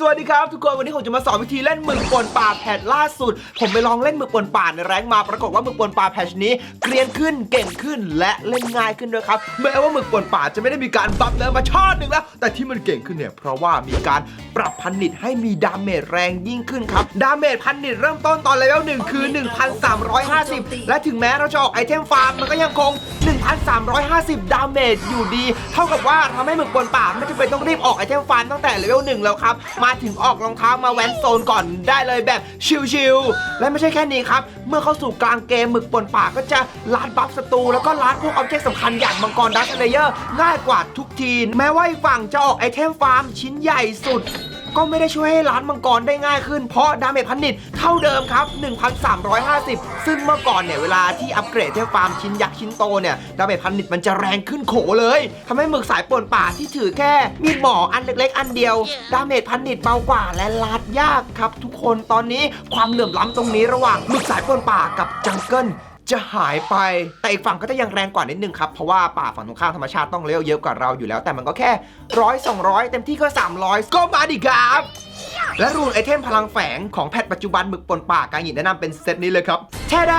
สวัสดีครับทุกคนวันนี้ผมจะมาสอนวิธีเล่นหมึกป่นป่าแพทล่าสุด ผมไปลองเล่นหมึกป่นป่าในแรงมาปรากฏว่าหมึกป่นป่าแพทนี้เกรียนขึ้นเก่งขึ้นและเล่นง่ายขึ้นด้วยครับแม้ว่าหมึกป่นป่าจะไม่ได้มีการบัฟเนินมาชาติหนึ่งแล้ว แต่ที่มันเก่งขึ้นเนี่ยเพราะว่ามีการปรับพันนิตให้มีดาเมจแรงยิ่งขึ้นครับดาเมจพันนิตเริ่มต้นตอนเลเวลหนึ่งคือ 1,350 และถึงแม้เราจะออกไอเทมฟาร์มมันก็ยังคง 1,350 ดาเมจอยู่ดี เท่ากับว่าทำให้หมึกป่นป่าไม่จำเป็นต้องรีบออกไอเทมฟาร์มตั้งแต่เลเวลหนึ่งแล้วครับ มาถึงออกรองเท้ามาแวนโซนก่อนได้เลยแบบชิลๆ และไม่ใช่แค่นี้ครับ เมื่อเข้าสู่กลางเกมหมึกป่นป่าก็จะลาดบัฟศัตรูแล้วก็ลาดพวกออบเจกต์สำคัญอย่างมังกรดักเลเยอร์ง่ายกว่าทุกที แม้ว่าฝั่งจะออกไอเทมฟาร์มชิ้นใหญ่สุด ก็ไม่ได้ช่วยให้ร้านมังกรได้ง่ายขึ้น เพราะดาเมจพันนิตเท่าเดิมครับ 1,350 ซึ่งเมื่อก่อนเนี่ยเวลาที่อัปเกรดเทพฟาร์มชิ้นยักษ์ชิ้นโตเนี่ยดาเมจพันนิตมันจะแรงขึ้นโขเลยทำให้หมึกสายป่วนป่าที่ถือแค่มีดหมออันเล็ก ๆ อันเดียว ดาเมจพันนิตเบากว่าและลาดยากครับ ทุกคนตอนนี้ความเหลื่อมล้ำตรงนี้ระหว่างหมึกสายป่วนป่ากับจังเกิล จะหายไป แต่อีกฝั่งก็จะยังแรงกว่านิดนึงครับ เพราะว่าป่าฝั่งตรงข้ามธรรมชาติต้องเลเวเยอะกว่าเราอยู่แล้ว แต่มันก็แค่ร้อยสองร้อยเต็มที่ก็ 300 ก็มาดิครับและรูนไอเทมพลังแฝงของแพทปัจจุบันหมึกปนป่ากางหินแนะนำเป็นเซตนี้เลยครับแชด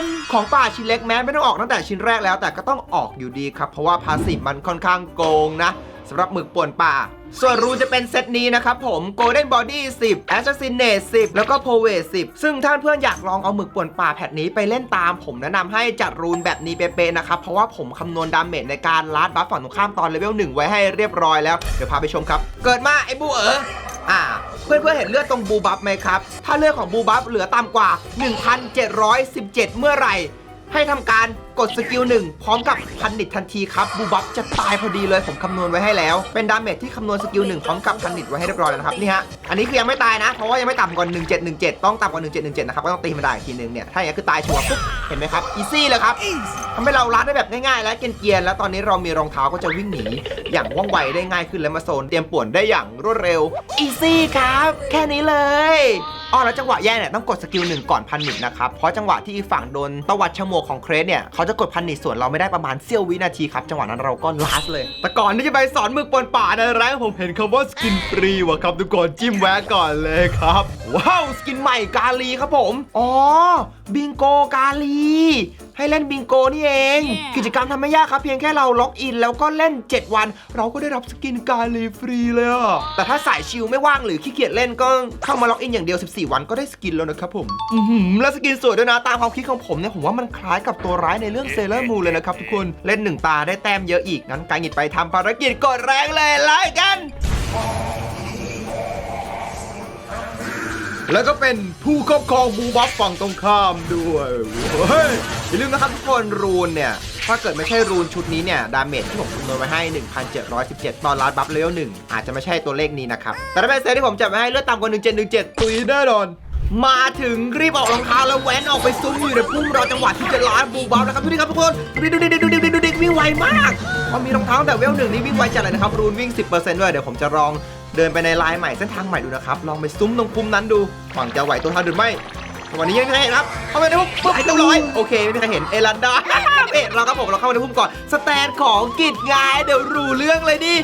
มของป่าชิ้นเล็กแม้ไม่ต้องออกตั้งแต่ชิ้นแรกแล้ว แต่ก็ต้องออกอยู่ดีครับ เพราะว่าพาสีมันค่อนข้างโกงนะ สำหรับหมึกป่วนป่า ส่วนรูจะเป็นเซตนี้นะครับผม Golden Body 10 Assassinate 10 แล้วก็ p o w e 10 ซึ่งถ้าเพื่อนอยากลองเอาหมึกป่วนป่าแพทนี้ไปเล่นตาม ผมแนะนำให้จัดรูนแบบนี้เป๊ะๆนะครับ เพราะว่าผมคำนวณดาเมจในการลัดบัฟฝั่งตรงข้ามตอนเลเวล1ไว้ให้เรียบร้อยแล้ว เดี๋ยวพาไปชมครับ เกิดมาไอ้บูเอ๋ออ่าเพื่อนๆเห็นเลือดตรงบูบัฟไหมครับ ถ้าเลือดของบูบัฟเหลือต่ำกว่า 1,717 เมื่อไหร่ ให้ทำการ กดสกิลหนึ่งพร้อมกับพันนิตทันทีครับบูบัฟจะตายพอดีเลยผมคำนวณไว้ให้แล้ว เป็นดาเมจที่คำนวณสกิลหนึ่งพร้อมกับพันนิตไว้ให้เรียบร้อยแล้วนะครับนี่ฮะอันนี้คือยังไม่ตายนะ เพราะว่ายังไม่ต่ำกว่า1717 ต้องต่ำกว่า1717นะครับก็ต้องตีมันได้อีกทีหนึงเนี่ยถ้าอย่างนี้คือตายชัวร์ปุ๊บเห็นไหมครับอีซี่เลยครับทำให้เราลัดได้แบบง่ายๆ และเกียนๆแล้วตอนนี้เรามีรองเท้าก็จะวิ่งหนีอย่างว่องไวได้ง่ายขึ้นและมาโซนเตรียมป่วนได้อย่างรวดเร็วอีซี่ครับ แค่นี้เลยอ๋อแล้วจังหวะแย่เนี่ยต้องกดสกิลหนึ่งก่อนพันนิตนะครับเพราะจังหวะที่อีฝั่งโดนตวัดชโมกของเครสเนี่ยเขาาจะกดพันนิตส่วนเราไม่ได้ประมาณเสี้ยววินาทีครับจังหวะนั้นเราก็ลาสเลย แต่ก่อนที่จะไปสอนมือปนป่าในแรงผมเห็นคำว่าสกินฟรีว่ะครับทุกคนจิ้มแวะก่อนเลยครับว้าวสกินใหม่กาลีครับผมอ๋อบิงโกกาลี ให้เล่นบิงโกนี่เอง Yeah กิจกรรมทำไม่ยากครับ เพียงแค่เราล็อกอิน แล้วก็เล่น 7 วัน เราก็ได้รับสกินกาลีฟรีเลยอะแต่ถ้าสายชิลไม่ว่างหรือขี้เกียจเล่นก็เข้ามาล็อกอินอย่างเดียว 14 วันก็ได้สกินแล้วนะครับผมอือหือแล้วสกินสวยด้วยนะตามความคิดของผมเนี่ยผมว่ามันคล้ายกับตัวร้ายในเรื่องเซเลอร์มูเลยนะครับทุกคนเล่นหนึ่งตาได้แต้มเยอะอีกงั้นการหยิบไปทำภารกิจกดแรงเลยไล่กัน แล้วก็เป็นผู้ครอบครองบูบัฟฝั่งตรงข้ามด้วยเฮ้ยอย่าลืมนะครับทุกคนรูนเนี่ย ถ้าเกิดไม่ใช่รูนชุดนี้เนี่ย ดาเมจที่ผมคำนวณไว้ให้ 1,717 ตอนลัดบัฟเลเวล1อาจจะไม่ใช่ตัวเลขนี้นะครับ แต่ถ้าเป็นเซตที่ผมจัดไว้ให้เลือดต่ำกว่า 1717 ตุยแน่นอนมาถึงรีบออกรองเท้าแล้วแว้นออกไปซุ้มอยู่ในพุ่มรอจังหวะที่จะล้านบูบัฟนะครับดูดิครับทุกคนดูดิดูดิดูดิดูดิดูดิวิ่งไวมากพอมีรองเท้าตั้งแต่เวลหนึ่งนี่วิ่งไวจัดเลยนะครับรูนวิ่ง 10%ด้วยเดี๋ยวผมจะลอง เดินไปในลายใหม่เส้นทางใหม่ดูนะครับ ลองไปซุ้มตรงพุ่มนั้นดูหวังจะไหวตัวทันหรือไม่วันนี้ยังไม่มีใครเห็นครับ เข้าไปในพุ่มปุ๊บเรียบร้อย โอเค ไม่มีใครเห็นเอรันดาเอ๊ะเราครับผมเราเข้าไปในพุ่มก่อน สแตนของกิจไงเดี๋ยวรู้เรื่องเลยดิ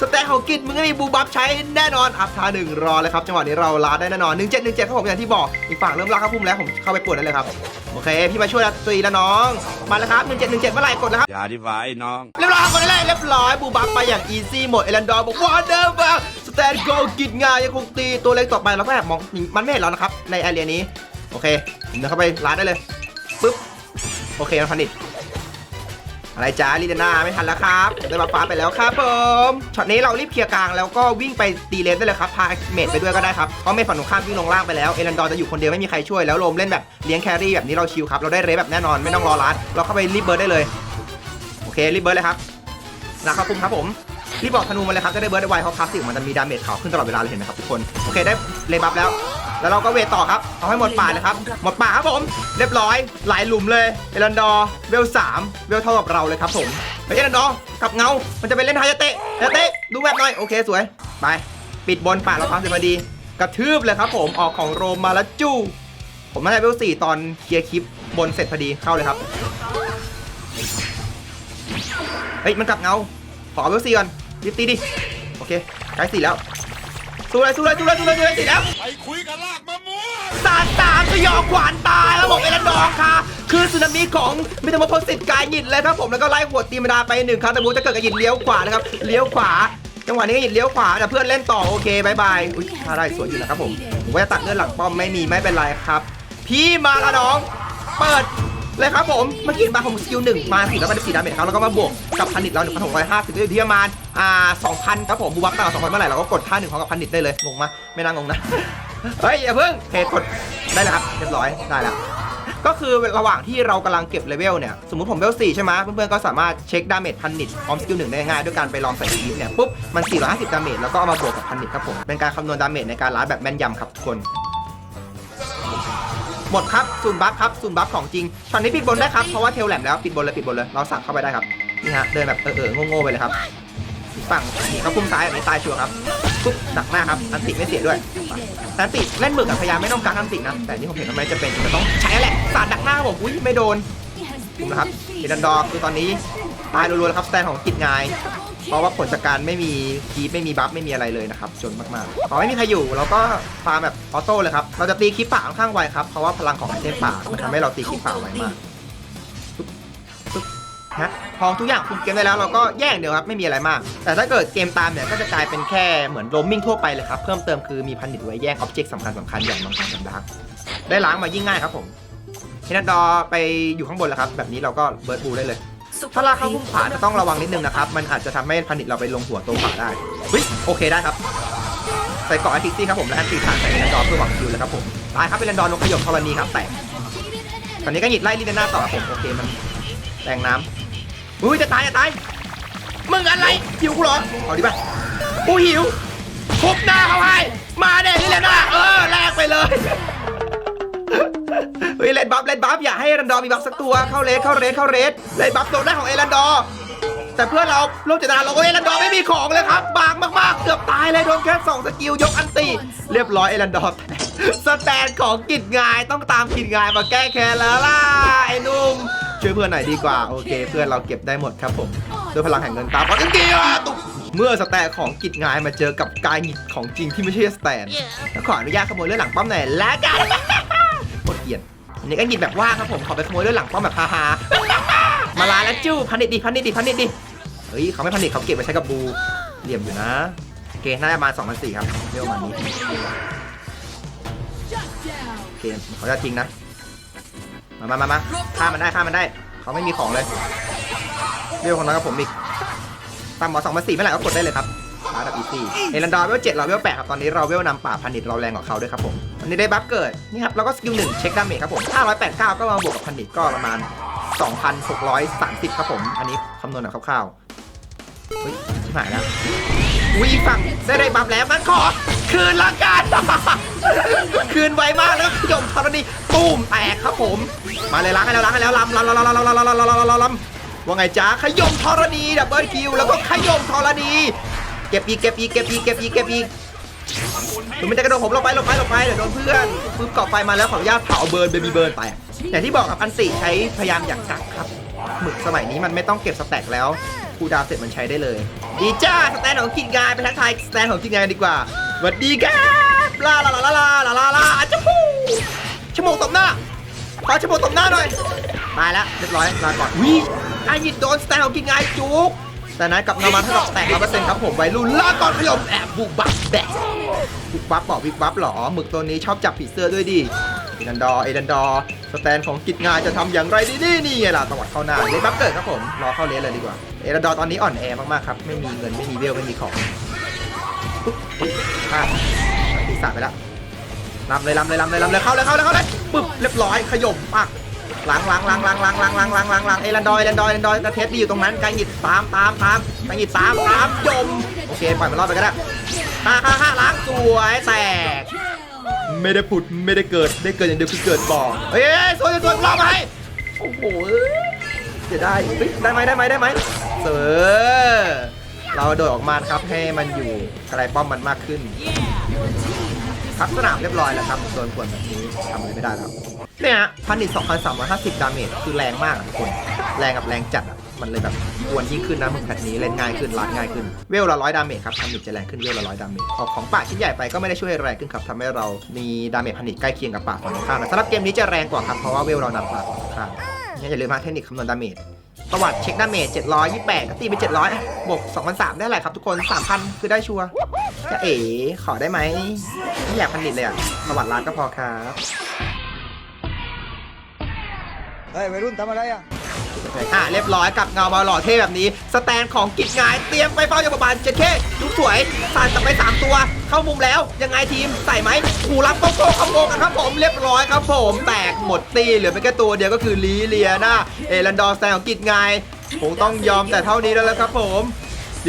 สแตนของกิจมึงก็มีบูบัฟใช้แน่นอนอัพทาหนึ่งรอเลยครับ จังหวะนี้เราลาดได้แน่นอน 1717ครับผมอย่างที่บอกอีกฝั่งเริ่มลากเข้าพุ่มแล้วผมเข้าไปปวดได้เลยครับ โอเค พี่มาช่วยแล้วตีแล้วน้อง มาแล้วครับ 1717เมื่อไหร่กดแล้วครับอย่าดีฝ่าไอ้น้องเรียบร้อยครับคนแรกเรียบร้อยบูบัฟไปอย่างอีซี่หมดเอลันดอร์บอกว่าเดิมแบบส แตนโกกิจงายังคงตีตัวเล็กต่อไปเราก็แอบมองมันไม่เห็นเรานะครับ ในแอเรียนี้ โอเคเดินเข้าไปลาดได้เลยปึ๊บโอเคมันพันิดอะไรจ้าลีเดน่าไม่ทันแล้วครับได้มาฟ้าไปแล้วครับผมช็อตนี้เรารีบเคลียร์กลางแล้วก็วิ่งไปตีเลนได้เลยครับพาเมดไปด้วยก็ได้ครับเพราะเมดฝั่งตรงข้ามวิ่งลงล่างไปแล้วเอรันดอร์จะอยู่คนเดียวไม่มีใครช่วยแล้วโรมเล่นแบบเลี้ยงแครี่แบบนี้เราชิลครับเราได้เรฟแบบแน่นอนไม่ต้องรอรัดเราเข้าไปรีบเบิร์ดได้เลย โอเครีบเบิร์ดเลยครับนะครับคุมครับผม รีบบอกธนูมาเลยครับจะได้เบิร์ดไดไวเพราะพาสซีฟมันจะมีดาเมจขาวขึ้นตลอดเวลาเลยเห็นไหมครับทุกคนโอเคได้เลบัฟแล้ว แล้วเราก็เวทต่อครับเอาให้หมดป่าเลยครับหมดป่าครับผมเรียบร้อยหลายหลุมเลยเอรันดอร์เวลสามเวลเท่ากับเราเลยครับผมเฮ้ยเอรันดอร์กับเงา มันจะไปเล่นฮายาเตะฮายาเตะดูแบบหน่อยโอเคสวยไปปิดบนป่าเราความเสร็จพอดี กระทืบเลยครับผมออกของโรมมาแล้วจู้ผมมาได้เวลสี่ตอนเคลียร์คลิปบนเสร็จพอดีเข้าเลยครับเฮ้ยมันกลับเงาขอเวลสี่ก่อน รีบตีดิ โอเคใกล้สี่แล้ว สู้เลยสู้เลยสู้เลยสู้เลยสู้เลยติดแล้ว ไปคุยกับลากมะม่วงสาดสามสยองขวานตายแล้วบอกเอรันดอร์ค่ะ คือสึนามิของมิตรมพสิทธิ์กายหยิดเลยครับผมแล้วก็ไล่หัวตีมดาไปหนึ่งครั้งแต่บูจะเกิดกับหยิดเลี้ยวขวานะครับเลี้ยวขวาจังหวะนี้ก็หยิดเลี้ยวขวาแต่เพื่อนเล่นต่อโอเคบายบายอุ้ยท่าได้สวยอยู่นะครับผมผมก็จะตัดเลือดหลังป้อมไม่มีไม่เป็นไรครับ พี่มาละน้อง เปิด เลยครับผมเมื่อกี้มาผมสกิลหนึ่งมาสี่แล้วเป็นสี่ดาเมจครับแล้วก็มาบวกกับพันนิดเราหนึ่งพันหกร้อยห้าสิบอยู่ที่ประมาณอ่าสองพันครับผมบูบักต่างสองพันเมื่อไหร่เราก็กดค่าหนึ่งของกับพันนิดได้เลยงงไหมไม่น่างงนะเฮ้ยอย่าเพิ่งเพจกดได้แล้วครับเรียบร้อยได้แล้วก็คือระหว่างที่เรากำลังเก็บเลเวลเนี่ย สมมติผมเลเวล4ใช่ไหมเพื่อนๆก็สามารถเช็คดาเมจพันนิดพร้อมสกิลหนึ่งได้ง่ายด้วยการไปลองใส่คีฟเนี่ยปุ๊บมัน 450 ดาเมจแล้วก็เอามาบวกกับพันนิดครับผม เป็นการคำนวณดาเมจในการล้าแบบแม่นยำครับทุกคน หมดครับศูนบัฟครับศูนบัฟของจริงช็อตนี้ปิดบนได้ครับเพราะว่าเทลแหลมแล้วปิดบนเลยปิดบนเลยเราสับเข้าไปได้ครับนี่ฮะเดินแบบเออเออโง่ๆไปเลยครับฝั่งนี่เขาพุ่มซ้ายแบบนี้ตายชัวร์ครับปุ๊บดักหน้าครับอันติไม่เสียด้วยแต่อันติเล่นหมึกอะพยายามไม่ต้องการอันตินะแต่นี่ผมเห็นทำไมจะเป็นจะต้องใช้แหละสาดดักหน้าบผมอุ้ยไม่โดนผมนะครับเดนดอร์คือตอนนี้ตายรัวๆแล้วครับสแตนของกิจงาย เพราะว่าผลจากการไม่มีคีปไม่มีบัฟไม่มีอะไรเลยนะครับจนมากๆพอไม่มีใครอยู่เราก็ฟาร์มแบบออโต้เลยครับเราจะตีคีปป่าค่อนข้างไวครับเพราะว่าพลังของไอเทมป่ามันทำให้เราตีคีปป่าไวมากฮะพอทุกอย่างคุมเกมได้แล้วเราก็แย่งเดียวครับไม่มีอะไรมาก แต่ถ้าเกิดเกมตามเนี่ยก็จะกลายเป็นแค่เหมือนโรมมิ่งทั่วไปเลยครับ เพิ่มเติมคือมีพันดิตไว้แย่งออบเจกต์สำคัญสำคัญอย่างบางครั้งดักได้ล้างมายิ่งง่ายครับผมเฮนัดดอไปอยู่ข้างบนแล้วครับ แบบนี้เราก็เบิร์ดบูได้เลย ถ้าลากเข้าพุ่มขวาจะต้องระวังนิดนึงนะครับ มันอาจจะทำให้พันดิตเราไปลงหัวตัวขวาได้เฮ้ยโอเคได้ครับ ใส่เกาะอาร์ติซี่ครับผม และอันตีฐานใส่เรนดอร์เพื่อหวังคิวเลยครับผม ตายครับเป็นเรนดอร์ลงขยมธรณีครับ แตกตอนนี้ก็หยิดไล่ลิเดน่าต่อครับผม โอเคมันแรงน้ำอุ้ยจะตายจะตาย มึงอะไรหิวกูเหรอ เอาดิป่ะกูหิวทุบหน้าเขาให้ มาเด็ลิเดน่าเออ นบัฟเลนบัฟอย่าให้เอรันดอร์มีบัฟสักตัวเข้าเลสเข้าเรสเข้าเรสเลนบัฟโดนได้ของเอรันดอร์แต่เพื่อนเราโลกเจตนาเราโอ้ยเอรันดอร์ไม่มีของเลยครับบางมากๆ เกือบตายเลยโดนแค่สองสกิลยกอันตีเรียบร้อยเอรันดอร์แตกสแตนของกิจงายต้องตามกิจงายมาแก้แค้นแล้วล่ะไอ้นุ่มช่วยเพื่อนหน่อยดีกว่าโอเค เพื่อนเราเก็บได้หมดครับผมด้วยพลังแห่งเงินตาขอจริงๆตุกเมื่อสแตนของกิจงายมาเจอกับกายหงิดของจริงที่ไม่ใช่สแตนแล้วขออนุญาตขโมยเลือดหลังป้อมหน่อยละกันโคตรเกียด อันนี้ก็หยิบแบบว่างครับผมขอไปขโมยด้วยหลังป้อมแบบฮาๆมาลาแล้วจู้พันดิตดิพันดิตดิพันดิตดิเฮ้ยเขาไม่พันดิตเขาเก็บไว้ใช้กับบูเหลี่ยมอยู่นะโอเคน่าจะประมาณ2 0 0 4ครับเรียกประมาณนี้โอเคเขาจะทิ้งนะมามามามาฆ่ามันได้ฆ่ามันได้ เขาไม่มีของเลยเรียกคนน้อยกับผมอีกตามหมอสองพันสี่เมื่อไหร่ก็กดได้เลยครับร้าดับอีซี่เอรันดอร์เวลเจ็ดเราเวลแปดครับตอนนี้เราเวลนำป่าพันนิดเราแรงกว่าเขาด้วยครับผม อนนี้ได้บัฟเกิดนี่ครับแล้วก็สกิลหนึ่งเช็คดาเมจครับผม 589 ก็มาบวกกับพันนิดก็ประมาณ 2,630 ครับผม อันนี้คำนวณแบบคร่าวๆเฮ้ยชิบหายแล้วอุ้ยอีฝั่งได้ได้บัฟแล้วงั้นขอ คืนละกัน คืนไวมากแล้วขยมธรณีตูมแตกครับผม มาเลยล้างให้แล้วล้างให้แล้วลำลำลำลำลำลำลำลำลำลำลำว่าไงจ๊ะขยมธรณีดับเบิลคิวแล้วก็ขยมธรณีเก็บอีกเก็บอีกเก็บอีกเก็บอีกเก็บอีก คุณไม่ได้กระโดดผมลงไปลงไปลงไปเดี๋ยวโดนเพื่อนปึ๊บเกาะไฟมาแล้วขออนุญาตเผาเบิร์นเบบีเบิร์นไปอย่างที่บอกครับอันติใช้พยายามอย่างกักครับหมึกสมัยนี้มันไม่ต้องเก็บสแต็กแล้วคูดาวเสร็จมันใช้ได้เลย ดีจ้าสแตนของกินงานไปทักทายสแตนของกินงานดีกว่าสวัสดีครับลาลาลาลาลาลาลาลาจะพูชั่วโมงตบหน้าขอชั่วโมงตบหน้าหน่อยตายแล้วเรียบร้อยลาก่อนวิไอ้หยิดโดนสแตนของกินงานจุกแต่นั้นกลับนำมาเท่ากับแตกร้อยเปอร์เซ็นต์ครับผมไวรุ่นลาก่อนพยมแอบบุกบับแบก บุกบับบอกวิกบับเหรอหมึกตัวนี้ชอบจับผีเสื้อด้วยดิเอดันดอร์เอดันดอร์สแตนของกิจงานจะทำอย่างไรดีนี่นี่ไงล่ะตวัดเข้าหน้าเลนบับเกิดครับผมรอเข้าเลนเลยดีกว่าเอดันดอร์ตอนนี้อ่อนแอมากๆครับไม่มีเงินไม่มีเวลไม่มีของปุ๊บฮะตีสาดไปแล้วลำเลยลำเลยลำเลยลำเลยเข้าเลยเข้าเลยเข้าเลยปุ๊บเรียบร้อยขยมปักหลังหลังหลังหลังหลังหลังหลังหลังหลังหลังเอรันดอยเอรันดอยเอรันดอยกระเทสดีอยู่ตรงนั้นการหยิบตามตามตามการหยิบตามตามยมโอเคปล่อยมันรอดไปก็ได้ ฮ่าฮ่าฮ่าล้างสวยแตก ไม่ได้ผุดไม่ได้เกิดได้เกิดอย่างเดียวคือเกิดบ่อเฮ้ยสวยสวยรอดมาให้โอ้โหจะได้ได้ไหมได้ไหมได้ไหมเสอเราโดดออกมาครับให้มันอยู่ไกลป้อมมันมากขึ้นพักสนามเรียบร้อยแล้วครับโดนขวนแบบนี้ทำอะไรไม่ได้แล้วเนี่ยพันดิต2,350ดาเมจคือแรงมากทุกคน แรงกับแรงจัดอะ มันเลยแบบกวนยิ่งขึ้นนะมึงแพทนี้เล่นง่ายขึ้นลาดง่ายขึ้นเวลละร้อยดาเมจครับทำนิดจะแรงขึ้นเวลละร้อยดาเมจออกของป่าชิ้นใหญ่ไปก็ไม่ได้ช่วยอะไรขึ้นครับทำให้เรามีดาเมจผนิตใกล้เคียงกับป่าฝั่งตรงข้ามนะสำหรับเกมนี้จะแรงกว่าครับเพราะว่าเวลเรานำป่าฝั่งตรงข้ามงั้นอย่าลืมมาเทคนิคคำนวณดาเมจประวัติเช็คดาเมจ728ก็ตีไป700อะบวก2,300ได้อะไรครับทุกคน 3,000 คือได้ชัวร์จะเอ๋ขอได้ไหมไม่อยากผลิตเลยอะประวัติร้านก็พอครับ เฮ้ยวัยรุ่นทำอะไรอะ อะเรียบร้อยกับเงามาหล่อเท่แบบนี้ สแตนของกิจงายเตรียมไปเฝ้ายมบาลเจ็ดเคดูสวยสานกลับไป 3 ตัว เข้ามุมแล้วยังไงทีมใส่ไหมขู่รับโกโก้ขโมงกันครับผมเรียบร้อยครับผมแตกหมดตีเหลือไปแค่ตัวเดียวก็คือลีเลียนาเอรันดอร์แซงของกิจงายคงต้องยอมแต่เท่านี้แล้วละครับผม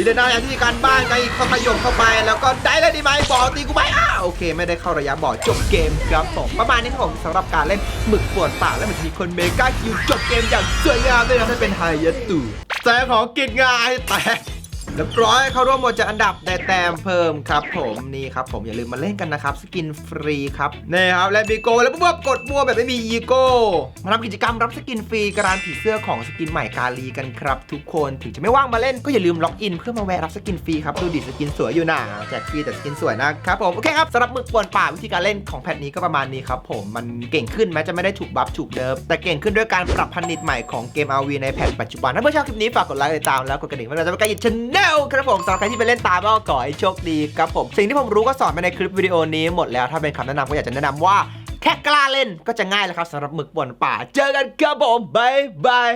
ดีเลยนะอย่างที่การบ้านไงเขาขยมเข้าไป แล้วก็ได้เลยดีไหมบอตีกูไปอ้าวโอเค ไม่ได้เข้าระยะบอจบเกมครับผมประมาณนี้ครับผมสำหรับการเล่นหมึกปวดปากและเหมือนมีคนเมกาคิวจบเกมอย่างสวยงามด้วยนะถ้าเป็นไฮยัตตูแซงของกินงายแต่ เรียบร้อยเข้าร่วมหมดจากอันดับได้แต้มเพิ่มครับผมนี่ครับผมอย่าลืมมาเล่นกันนะครับ สกินฟรีครับนี่ครับและบีโกแล้วปุ๊บกดมัวแบบไม่มีอีโก้มาทำกิจกรรมรับสกินฟรีการันผีเสื้อของสกินใหม่กาลีกันครับทุกคนถึงจะไม่ว่างมาเล่นก็อย่าลืมล็อกอินเพื่อมาแวะรับสกินฟรีครับดูดิสกินสวยอยู่นะแจกฟรีแต่สกินสวยนะครับผมโอเคครับสำหรับมึกป่วนป่าวิธีการเล่นของแพทนี้ก็ประมาณนี้ครับผมมันเก่งขึ้นแม้จะไม่ได้ถูกบัฟถูกเดิมแต่เก่งขึ้นด้วยการปรับพันนิตใหม่ของเกม RV ในแพทปัจจุบันถ้าเพื่อนชอบคลิปนี้ฝากกดไลค์ติดตามแล้วกดกระดิ่งเพื่อจะไม่พลาดชแนลครับผมสำหรับใครที่ไปเล่นตามก็ขอให้โชคดีครับผม สิ่งที่ผมรู้ก็สอนไปในคลิปวิดีโอนี้หมดแล้ว ถ้าเป็นคำแนะนำก็อยากจะแนะนำว่า แค่กล้าเล่นก็จะง่ายแล้วครับสำหรับหมึกป่วนป่า เจอกันครับผมบายบาย